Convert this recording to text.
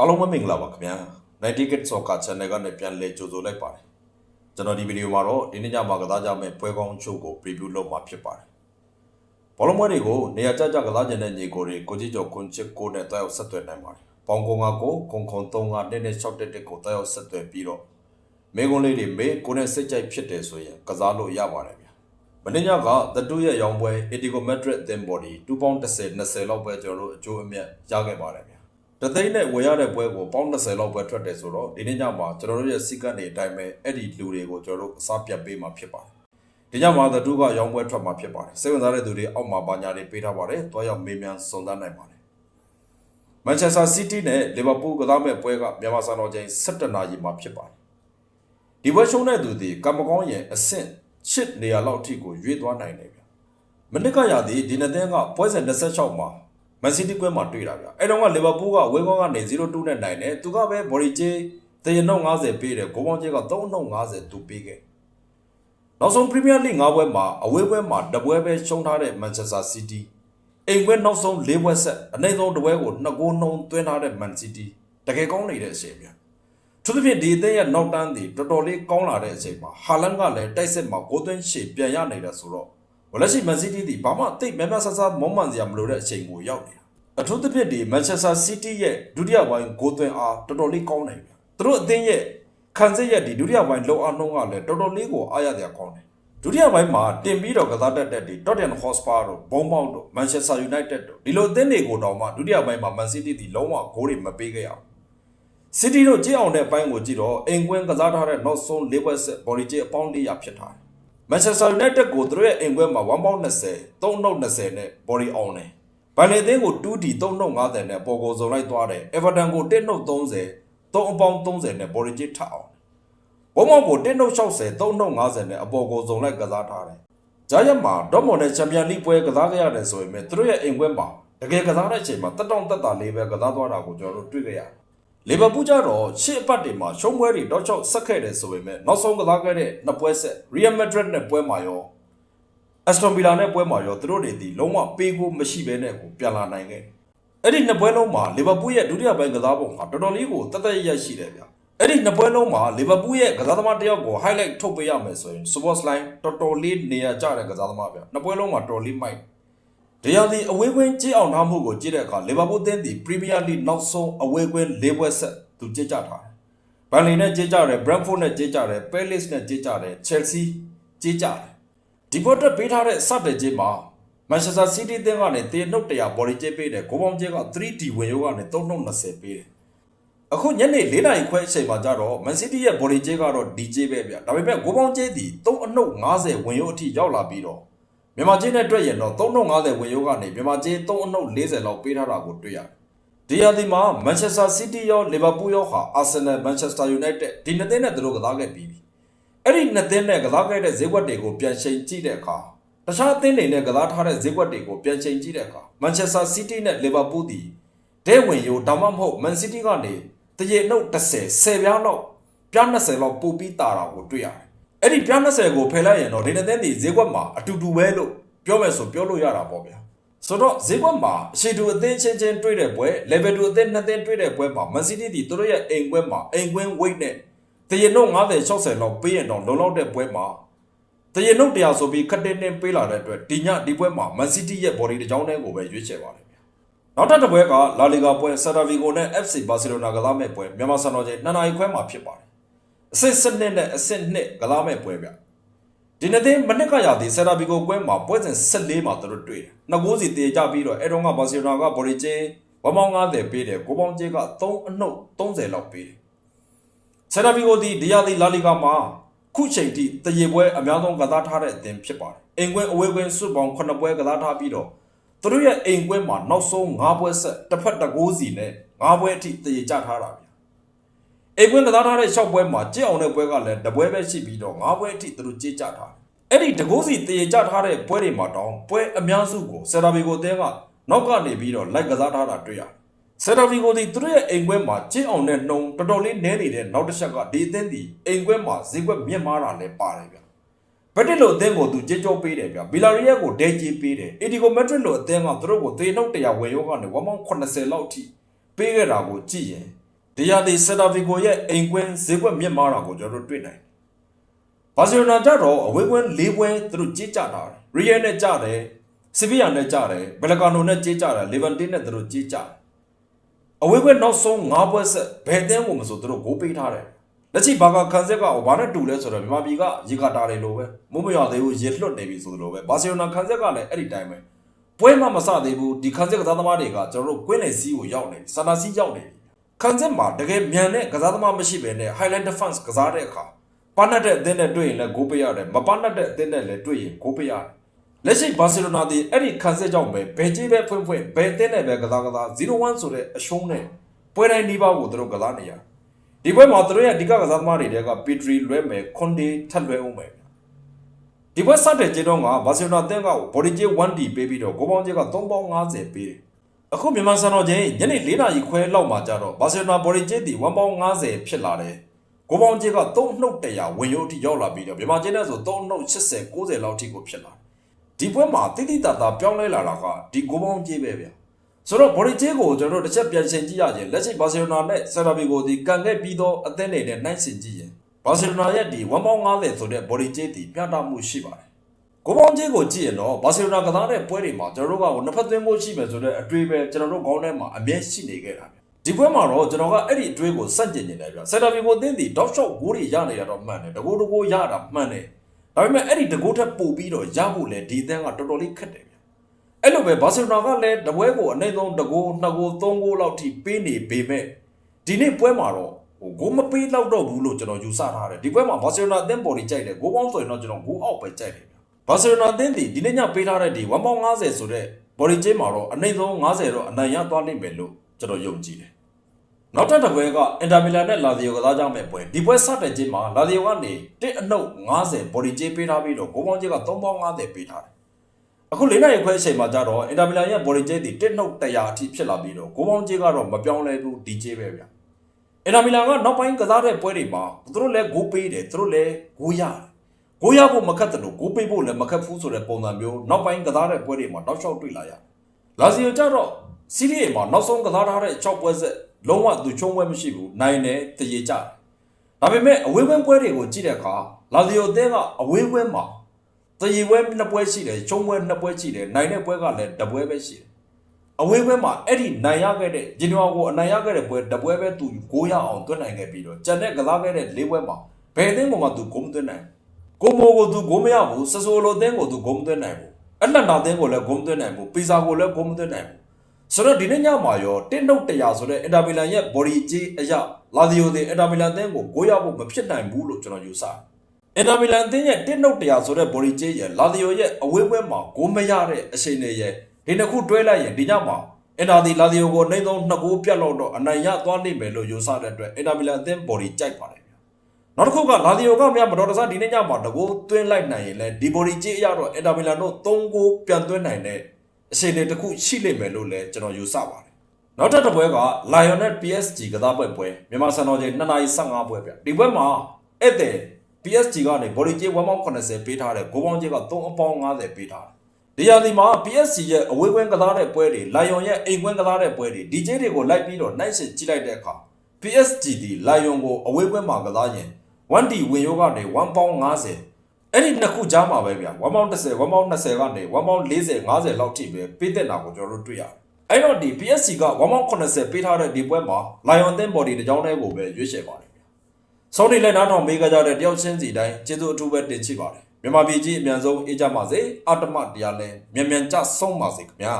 အားလုံးပဲမင်္ဂလာပါခင်ဗျာ90 Kid Soccer Channel ကနေပြန်လည်ကြိုဆိုလိုက်ပါတယ်ကျွန်တော်ဒီဗီဒီယိုမှာတော့ဒီနေ့ညမှာကစားကြမယ့်ပွဲကောင်းချို့ကို preview လုပ်မှာဖြစ်ပါတယ်ဘောလုံးပွဲတွေကိုနေရာကျကျကစားကြတဲ့ညီကိုတွေကိုကြီးကျော်ကွန်ချစ်ကိုနဲ့တွားရောက်ဆက်သွယ်နိုင်ပါတယ်ပေါင်ကုံကကိုခုံခုံ3ကနဲ့နဲ့6တက်တက်ကိုတွားရောက်ဆက်သွယ်ပြီးတော့မေကွန်လေးတွေမေကိုနဲ့စိတ်ကြိုက်ဖြစ်တယ်ဆိုရင်ကစားလို့ရပါတယ်ဗျာမင်းညက The Two ရဲ့ရောင်းပွဲ Etico Madrid Thin Body 2ပေါင်း30 20လောက်ပဲကျွန်တော်တို့အကျိုးအမြတ်ရခဲ့ပါတယ်ဗျာ တသိန်းနဲ့ဝယ်ရတဲ့ပွဲကိုပေါင်း20လောက်ပဲထွက်တယ်ဆိုတော့ဒီနေ့ညမှာကျွန်တော်တို့ရဲ့စီကတ်နေအတိုင်းပဲအဲ့ဒီလူတွေကိုကျွန်တော်တို့အစားပြတ်ပေးမှာဖြစ်ပါတယ်။ဒီညမှာသတူကရောင်းပွဲထွက်မှာဖြစ်ပါတယ်။စိတ်ဝင်စားတဲ့သူတွေအောက်မှာပါညာတွေပေးထားပါတယ်။တွားရောက်မေးမြန်းစုံစမ်းနိုင်ပါတယ်။မန်ချက်စတာစီးတီးနဲ့လီဗာပူးကစားမဲ့ပွဲကမြန်မာစံတော်ချိန်17နာရီမှာဖြစ်ပါတယ်။ဒီပွဲရှုံးတဲ့သူတွေကမ္မကောင်းရဲ့အဆင့်8နေရာလောက်အထိကိုရွေ့သွားနိုင်တယ်ဗျ။မနစ်ကရသည်ဒီနှစ်သင်းကပွဲစဉ်26မှာ မန်စီးတီးကွင်းမှာတွေ့တာဗျအဲ့တော့ကလီဗာပူးကဝေးကောင်းကနေ0-2နဲ့နိုင်တယ်သူကပဲဘော်ရီဂျေးတရနှုတ်50ပေးတယ်ဂိုးပေါင်းဂျေးက3နှုတ်50သူပေးခဲ့နောက်ဆုံးပရီးမီးယားလိ၅ပွဲမှာအဝေးပွဲမှာတပွဲပဲရှုံးထားတဲ့မန်ချက်စတာစီးတီးအိမ်ပွဲနောက်ဆုံး၄ပွဲဆက်အနိုင်ဆုံးတပွဲကို2ဂိုးနှုံးသွင်းထားတဲ့မန်စီးတီးတကယ်ကောင်းနေတဲ့အချိန်ဗျသူတို့ဖြင့်ဒီအသင်းရဲ့နောက်တန်းဒီတော်တော်လေးကောင်းလာတဲ့အချိန်မှာဟာလန်ကလည်းတိုက်စစ်မှာဂိုးသွင်းရှေ့ပြန်ရနေတာဆိုတော့ ဝလက်ရှိမန်စီးတီးဒီဘာမှတိတ်များများဆဆမုံမှန်စရာမလိုတဲ့အချိန်ကိုရောက်နေတာအထူးသဖြင့်ဒီမန်ချက်စတာစီးတီးရဲ့ဒုတိယပိုင်းဂိုးသွင်းအားတော်တော်လေးကောင်းနေပြီသူတို့အသင်းရဲ့ခံစစ်ရဲ့ဒီဒုတိယပိုင်းလောအားနှုံးကလည်းတော်တော်လေးကိုအားရစရာကောင်းတယ်ဒုတိယပိုင်းမှာတင်ပြီးတော့ကစားတတ်တဲ့ဒီ Tottenham Hotspur တို့ဘုံပေါက်တို့ Manchester United တို့ဒီလိုအသင်းတွေကိုတောင်မှဒုတိယပိုင်းမှာ Man City ဒီလုံးဝဂိုးတွေမပေးခဲ့ရဘူးစီတီတို့ကြည့်အောင်တဲ့အပိုင်းကိုကြည့်တော့အင်ကွင်းကစားထားတဲ့နောက်ဆုံး၄ဘွက်ဆက်ဘော်လီဂျေအပေါင်း100ဖြစ်ထားတယ်။ မန်ချက်စတာယူနိုက်တက်ကိုသူတို့ရဲ့အင်ကွင်းမှာ1ပေါင်း20 3နှုတ်20နဲ့ဘော်လီအောင်တယ်။ဘိုင်လင်သင်းကို 2D 3နှုတ်50နဲ့ပေါ်ကိုစုံလိုက်သွားတယ်။အေဗာတန်ကို1နှုတ်30 3အပေါင်း30နဲ့ဘော်လီဂျေထပ်အောင်။ဘုံမောက်ကို1နှုတ်60 3နှုတ်50နဲ့အပေါ်ကိုစုံလိုက်ကစားထားတယ်။ဂျာယက်မှာဒေါ့မွန်နဲ့ချန်ပီယံလိပွဲကစားခဲ့ရတယ်ဆိုရင်သူတို့ရဲ့အင်ကွင်းမှာတကယ်ကစားတဲ့အချိန်မှာတက်တောင့်တက်တာလေးပဲကစားသွားတာကိုကျွန်တော်တို့တွေ့ခဲ့ရတယ်။ လီဗာပူးကြတော့ရှေ့အပတ်တွေမှာရှုံးပွဲတွေတော့ချောက်ဆက်ခဲ့တယ်ဆိုပေမဲ့နောက်ဆုံးကစားခဲ့တဲ့နှစ်ပွဲဆက်ရီယယ်မက်ဒရစ်နဲ့ပွဲမှာရောအက်စတွန်ဗီလာနဲ့ပွဲမှာရောသူတို့တွေဒီလုံးဝပေးကိုမရှိဘဲနဲ့ကိုပြန်လာနိုင်ခဲ့တယ်။အဲ့ဒီနှစ်ပွဲလုံးမှာလီဗာပူးရဲ့ဒုတိယပိုင်းကစားပုံမှာတော်တော်လေးကိုတသက်ရရရှိတယ်ဗျ။အဲ့ဒီနှစ်ပွဲလုံးမှာလီဗာပူးရဲ့ကစားသမားတစ်ယောက်ကို highlight ထုတ်ပေးရမယ်ဆိုရင် Sports Line တော်တော်လေးနေရာကျတဲ့ကစားသမားဗျ။နှစ်ပွဲလုံးမှာတော်တော်လေးမိုက် တရားဒီအဝေးကွင်းကြေးအောင်ထားမှုကိုကြည့်တဲ့အခါလီဗာပူးသင်းဒီပရီးမီးယားလိနောက်ဆုံးအဝေးကွင်း၄ပွဲဆက်သူကြေးကြထားတယ်။ဘန်လီနဲ့ကြေးကြတယ်၊ဘရန့်ဖို့နဲ့ကြေးကြတယ်၊ပဲလစ်နဲ့ကြေးကြတယ်၊ချယ်ဆီကြေးကြတယ်။ဒီပွဲအတွက်ပေးထားတဲ့စတဲ့ကြေးမှာမန်ချက်စတာစီးတီးသင်းကနေတေနှုတ်100ဘော်လီကြေးပေးတယ်။ဂိုးပေါင်းကြေးက 3D ဝင်ရိုးကနေ3နှုတ်20ပေးတယ်။အခုညနေ၄နာရီခွဲအချိန်မှာကြတော့မန်စီးတီးရဲ့ဘော်လီဂျေးကတော့ဒီဂျေးပဲဗျဒါပေမဲ့ဂိုးပေါင်းဂျေးဒီ3အနှုတ်50ဝင်ရိုးအထိရောက်လာပြီးတော့ မြန်မာဂျေးနဲ့တွေ့ရင်တော့3နှုတ်50ဝင်ရိုးကနေမြန်မာဂျေး3အနှုတ်40လောက်ပေးထားတာကိုတွေ့ရတယ်ဒီယာဒီမှာမန်ချက်စတာစီးတီးရောလီဗာပူးရောဟာအာဆင်နယ်မန်ချက်စတာယူနိုက်တက်ဒီနှစ်သင်းနဲ့သူတို့ကစားခဲ့ပြီးပြီအဲ့ဒီနှစ်သင်းနဲ့ကစားခဲ့တဲ့ဈေးကွက်တွေကိုပြန်ချိန်ကြည့်တဲ့အခါတခြားအသင်းတွေနဲ့ကစားထားတဲ့ဈေးကွက်တွေကိုပြန်ချိန်ကြည့်တဲ့အခါမန်ချက်စတာစီးတီးနဲ့လီဗာပူးဒီဒဲဝင်ယိုဒါမှမဟုတ်မန်စီးတီးကနေတရေနှုတ်30 10ပြားလောက်ပြား20လောက်ပို့ပြီးတာတာကိုတွေ့ရတယ်။ အဲ့ဒီပြား20ကိုဖယ်လိုက်ရင်တော့ဒီနေ့တဲ့ဒီဈေးကွက်မှာအတူတူပဲလို့ပြောမယ်ဆိုပြောလို့ရတာပေါ့ဗျာ။ဆိုတော့ဈေးကွက်မှာအရှိတူအသင်းချင်းချင်းတွေ့တဲ့ပွဲ level 2အသင်းနှစ်သင်းတွေ့တဲ့ပွဲမှာမန်စီးတီးဒီသူတို့ရဲ့အိမ်ကွက်မှာအိမ်ကွင်း weight နဲ့တရေနှုတ်50 60လောက်ပေးရင်တော့လုံလောက်တဲ့ပွဲမှာတရေနှုတ်100ဆိုပြီးခက်တင်းတင်းပေးလာတဲ့အတွက်ဒီညဒီပွဲမှာမန်စီးတီးရဲ့ body တစ်ကြောင်းတည်းကိုပဲရွေးချယ်ပါတယ်ဗျာ။နောက်ထပ်တစ်ပွဲကလာလီဂါပွဲဆာတာဗီဂိုနဲ့ FC ဘာစီလိုနာကစားမဲ့ပွဲမြန်မာစံတော်ချိန်2နာရီခွဲမှာဖြစ်ပါတယ်။ အဆင့်7နဲ့အဆင့်2ကစားမဲ့ပွဲဗျ။ဒီနေ့သိမနစ်ကရသည်ဆာတာဗီဂိုပွဲမှာပွဲစဉ်14မှာသူတို့တွေ့တယ်။နှစ်ကိုးစီတေကြပြီးတော့အဲတော့ကဘာစီလိုနာကဘော်ရီဂျေဝမောင်း90ပေးတယ်ကိုပေါင်းဂျေက3အနှုတ်30လောက်ပေးတယ်။ဆာတာဗီဂိုဒီဒီယာဒီလာလီဂါမှာခုချိန်ထိတရေပွဲအများဆုံးကစားထားတဲ့အသင်းဖြစ်ပါတယ်။အင်ကွင်းအဝေးကွင်းစွတ်ပေါင်း9ပွဲကစားထားပြီးတော့သူတို့ရဲ့အိမ်ကွင်းမှာနောက်ဆုံး၅ပွဲဆက်တစ်ဖက်တစ်ကိုးစီနဲ့၅ပွဲအထိတည်ကြထားတာဗျာ အိမ်ကွင်းကစားထားတဲ့၆ပွဲမှာကြက်အောင်တဲ့ပွဲကလည်းတပွဲပဲရှိပြီးတော့၅ပွဲအထိသူတို့ကြည်ကြထားတယ်အဲ့ဒီတကိုးစီတည်ကြထားတဲ့ပွဲတွေမှာတောင်းပွဲအများစုကိုဆယ်တာဘီကိုအသင်းကနောက်ကနေပြီးတော့လိုက်ကစားထားတာတွေ့ရတယ်ဆယ်တာဘီကိုဒီသူတို့ရဲ့အိမ်ကွင်းမှာကြက်အောင်တဲ့နှုံတော်တော်လေးနည်းနေတဲ့နောက်တစ်ချက်ကဒီအသင်းဒီအိမ်ကွင်းမှာဈေးကွက်မြင့်မားတာလည်းပါတယ်ဗျာဘက်တစ်လိုအသင်းကိုသူကြေးကြောပေးတယ်ဗျဘီလာရီယက်ကိုဒဲကြေးပေးတယ်အီဒီကိုမက်ဒရစ်လိုအသင်းကသူတို့ကိုသေနှုတ်100ဝင်ရောကနေ1ပေါင်း80လောက်ထိပေးခဲ့တာကိုကြည့်ရင် တရားဒီဆက်တာဗီကိုရဲ့အိမ်ကွင်းဈေးကွက်မြင့်မားတာကိုကျွန်တော်တို့တွေ့နိုင်တယ်ဘာစီလိုနာကြတော့အဝေးကွင်း၄ပွဲသူတို့ကြေးကြတာရီယယ်နဲ့ကြတယ်ဆီဗီယာနဲ့ကြတယ်ဘယ်လကာနိုနဲ့ကြေးကြတယ်လီဗန်တင်းနဲ့သူတို့ကြေးကြတယ်အဝေးကွင်းနောက်ဆုံး၅ပွဲဆက်ဘယ်တင်းကိုမဆိုသူတို့ဂိုးပေးထားတယ်လက်ရှိဘာကခန်ဆက်ကဘာနဲ့တူလဲဆိုတော့မြန်မာပြည်ကရေကာတာတွေလိုပဲမုံမရသေးဘူးရေလွတ်နေပြီဆိုလိုပဲဘာစီလိုနာခန်ဆက်ကလည်းအဲ့ဒီတိုင်းပဲပွဲမှမစသေးဘူးဒီခန်ဆက်ကစားသမားတွေကကျွန်တော်တို့ကွင်းလေစီးကိုရောက်နေပြီစာနာစီးရောက်နေပြီ ခန်းစစ်မှာတကယ်မြန်တဲ့ကစားသမားမရှိဘဲနဲ့ Highland Defense ကစားတဲ့အခါပန်းတ်တဲ့အသင်းနဲ့တွေ့ရင်လည်းဂိုးပေးရတယ်မပန်းတ်တဲ့အသင်းနဲ့လည်းတွေ့ရင်ဂိုးပေးရတယ်လက်ရှိဘာစီလိုနာဒီအဲ့ဒီခန်းစစ်ကြောင့်ပဲဘယ်ကြီးပဲဖွင့်ဖွင့်ဘယ်အသင်းနဲ့ပဲကစားကစား0-1ဆိုတဲ့အရှုံးနဲ့ပွဲတိုင်းနှီးပါးကိုသူတို့ကစားနေရဒီပွဲမှာသူတို့ရဲ့အဓိကကစားသမားတွေတဲကပီထရီလွဲမယ်ခွန်ဒီထပ်လွဲအောင်မယ်ဒီပွဲစတဲ့ကျေတော့ကဘာစီလိုနာအသင်းကဘော်ဒီဂျေ 1D ပေးပြီးတော့ဂိုးပေါင်းကျက3ပေါင်း50ပေးတယ် အခုမြန်မာစံတော်ချိန်ညနေ၄နာရီခွဲလောက်မှာကြတော့ဘာစီလိုနာဘော်ရီဂျစ်တီ1ပေါင်း90ဖြစ်လာတယ်။ကိုပေါင်းဂျစ်က3နှုတ်100ဝင်ရုပ်အထိရောက်လာပြီးတော့မြန်မာချင်းနဲ့ဆို3နှုတ်80 90လောက်ထိကိုဖြစ်လာတယ်။ဒီပွဲမှာတိတိတတ်တာပြောင်းလဲလာတာကဒီကိုပေါင်းဂျစ်ပဲဗျာ။ဆိုတော့ဘော်ရီဂျစ်ကိုကျွန်တော်တို့တစ်ချက်ပြန်ရှင်းကြည့်ရခြင်းလက်ရှိဘာစီလိုနာနဲ့ဆယ်တာဘီကိုဒီကန်ခဲ့ပြီးတော့အသင်းတွေနဲ့နှိုင်းယှဉ်ကြည့်ရင်ဘာစီလိုနာရဲ့ဒီ1ပေါင်း90ဆိုတဲ့ဘော်ရီဂျစ်တီပြတာမှုရှိပါတယ်။ ကိုပေါင်းကြီးကိုကြည့်ရင်တော့ဘာစီလိုနာကစားတဲ့ပွဲတွေမှာကျွန်တော်တို့ကဟိုနှစ်ဖက်သွင်းဖို့ရှိမယ်ဆိုတဲ့အတွေးပဲကျွန်တော်တို့ခေါင်းထဲမှာအမြဲရှိနေခဲ့တာဗျဒီပွဲမှာတော့ကျွန်တော်ကအဲ့ဒီအတွေးကိုစန့်ကျင်နေတယ်ဗျဆက်တာဘီကိုတင်းတီတောက်လျှောက်ဂိုးတွေရနေရတော့မှန်တယ်တကူတကူရတာမှန်တယ်ဒါပေမဲ့အဲ့ဒီတကူထက်ပိုပြီးတော့ရဖို့လဲဒီအသင်းကတော်တော်လေးခက်တယ်ဗျအဲ့လိုပဲဘာစီလိုနာကလည်းတပွဲကိုအနိုင်ဆုံးတကူနှစ်ကူသုံးကူလောက်ထိပေးနေပေမဲ့ဒီနေ့ပွဲမှာတော့ဟိုဂိုးမပေးတော့တော့ဘူးလို့ကျွန်တော်ယူဆထားတယ်ဒီပွဲမှာဘာစီလိုနာအသင်းပေါ်ကြီးကြိုက်တယ်ဂိုးပေါင်းဆိုရင်တော့ကျွန်တော်ဂိုးအောက်ပဲကြိုက်တယ်ဗျ ဘာစီလိုနာအသင်းဒီဒီနေ့ညပေးထားတဲ့ဒီ1.50ဆိုတဲ့ဘော်ဒီဂျေးမှာတော့အနိုင်ဆုံး90တော့အနိုင်ရသွားလိမ့်မယ်လို့ကျွန်တော်ယုံကြည်တယ်။နောက်ထပ်တစ်ပွဲကအင်တာမီလန်နဲ့လာဇီယိုကစားကြမယ့်ပွဲဒီပွဲစတဲ့ဂျေးမှာလာဇီယိုကနေတစ်အနှုတ်90ဘော်ဒီဂျေးပေးထားပြီးတော့ဂိုးပေါင်းဂျေးက3.50ပေးထားတယ်။အခု၄နိုင်ခွဲအချိန်မှာကြတော့အင်တာမီလန်ရဲ့ဘော်ဒီဂျေးဒီတစ်နှုတ်100အထိဖြစ်လာပြီးတော့ဂိုးပေါင်းဂျေးကတော့မပြောင်းလဲဘူးဒီဂျေးပဲဗျ။အင်တာမီလန်ကနောက်ပိုင်းကစားတဲ့ပွဲတွေမှာသူတို့လည်းဂိုးပေးတယ်သူတို့လည်းဂိုးရတယ် ကိုရဖို့မခက်တယ်လို့ကိုပေးဖို့လည်းမခက်ဘူးဆိုတဲ့ပုံစံမျိုးနောက်ပိုင်းကစားတဲ့ပွဲတွေမှာတောက်လျှောက်တွေ့လာရလာစီယိုကြတော့စီးရီးအေမှာနောက်ဆုံးကစားထားတဲ့6ပွဲဆက်လုံးဝသူချုံးပွဲမရှိဘူးနိုင်တယ်တရေကြတယ်ဒါပေမဲ့အဝေးဝင်းပွဲတွေကိုကြည့်တဲ့အခါလာစီယိုအသင်းကအဝေးဝင်းမှာတရေပွဲနှစ်ပွဲရှိတယ်ချုံးပွဲနှစ်ပွဲရှိတယ်နိုင်တဲ့ပွဲကလည်းတစ်ပွဲပဲရှိတယ်အဝေးပွဲမှာအဲ့ဒီနိုင်ရခဲ့တဲ့ဂျင်နီဝါကိုအနိုင်ရခဲ့တဲ့ပွဲတစ်ပွဲပဲသူ9ရအောင်တွန်းနိုင်ခဲ့ပြီးတော့ကြံတဲ့ကစားခဲ့တဲ့၄ပွဲမှာဘယ်အသင်းမှသူဂုံးသွင်းနိုင်ဘူး ကိုမိုကိုသူဂုံးမရဘူးစဆိုလိုတင်းကိုသူဂုံးမသွင်းနိုင်ဘူးအလန်နာတင်းကိုလည်းဂုံးမသွင်းနိုင်ဘူးပီဇာကိုလည်းဂုံးမသွင်းနိုင်ဘူးဆိုတော့ဒီနေ့ညမှာရောတင်းနှုတ်100ဆိုတဲ့အင်တာမီလန်ရဲ့ဘော်ဒီဂျီအရာလာဒီယိုတဲ့အင်တာမီလန်တင်းကိုဂိုးရဖို့မဖြစ်နိုင်ဘူးလို့ကျွန်တော်ယူဆတယ်အင်တာမီလန်တင်းရဲ့တင်းနှုတ်100ဆိုတဲ့ဘော်ဒီဂျီရဲ့လာဒီယိုရဲ့အဝေးပွဲမှာဂိုးမရတဲ့အချိန်တွေရဲ့ဒီနှစ်ခုတွဲလိုက်ရင်ဒီညမှာအင်တာဒီလာဒီယိုကိုနှိမ့်ဆုံးနှစ်ကိုပြတ်လောက်တော့အနိုင်ရသွားနိုင်မယ်လို့ယူဆတဲ့အတွက်အင်တာမီလန်အသင်းဘော်ဒီကြိုက်ပါတယ် နောက်တစ်ခုကလာဒီယိုကမြမတော်တဆဒီနေ့ညမှာတကိုးသွင်းလိုက်နိုင်ရင်လည်းဒီဘိုရီကြီးအရတော့အင်တာမီလန်တို့3ဂိုးပြန်သွင်းနိုင်တဲ့အချိန်တွေတစ်ခုရှိလိမ့်မယ်လို့လည်းကျွန်တော်ယူဆပါတယ်။နောက်ထပ်တစ်ပွဲက Lion နဲ့ PSG ကစားပွဲပွဲမြန်မာစံတော်ချိန်2:15ပွဲပြဒီပွဲမှာဧည့်သည် PSG ကနေဘော်ရီကြီး1.80ပေးထားတယ်ဂိုးပေါင်းကြီးက3.50ပေးထားတယ်ဒီရာသီမှာ PSG ရဲ့အဝေးကွင်းကစားတဲ့ပွဲတွေ Lion ရဲ့အိမ်ကွင်းကစားတဲ့ပွဲတွေ DJ တွေကိုလိုက်ပြီးတော့နိုင်စစ်ကြည့်လိုက်တဲ့အခါ PSG ဒီ Lion ကိုအဝေးကွင်းမှာကစားရင် 1D ဝင်ရောကနေ1ပေါင်း50အဲ့ဒီနှစ်ခုကြားမှာပဲဗျာ1ပေါင်း30 1ပေါင်း20ကနေ1ပေါင်း40 50လောက်ထိပဲပေးတဲ့နာကိုကျွန်တော်တို့တွေ့ရတယ်အဲ့တော့ဒီ PSG က1ပေါင်း80ပေးထားတဲ့ဒီပွဲမှာ Lion သင်း body တစ်ကြောင်းတည်းကိုပဲရွေးချယ်ပါတယ်ဗျာစောင်းနေလက်နားထောင်မေးကြကြတဲ့တယောက်ချင်းစီတိုင်းကျေးဇူးအထူးပဲတင်ရှိပါတယ်မြန်မာပြည်ကြီးအမြန်ဆုံးအေးကြပါစေအတ္တမတရားလဲမြန်မြန်ကြဆုံးပါစေခင်ဗျာ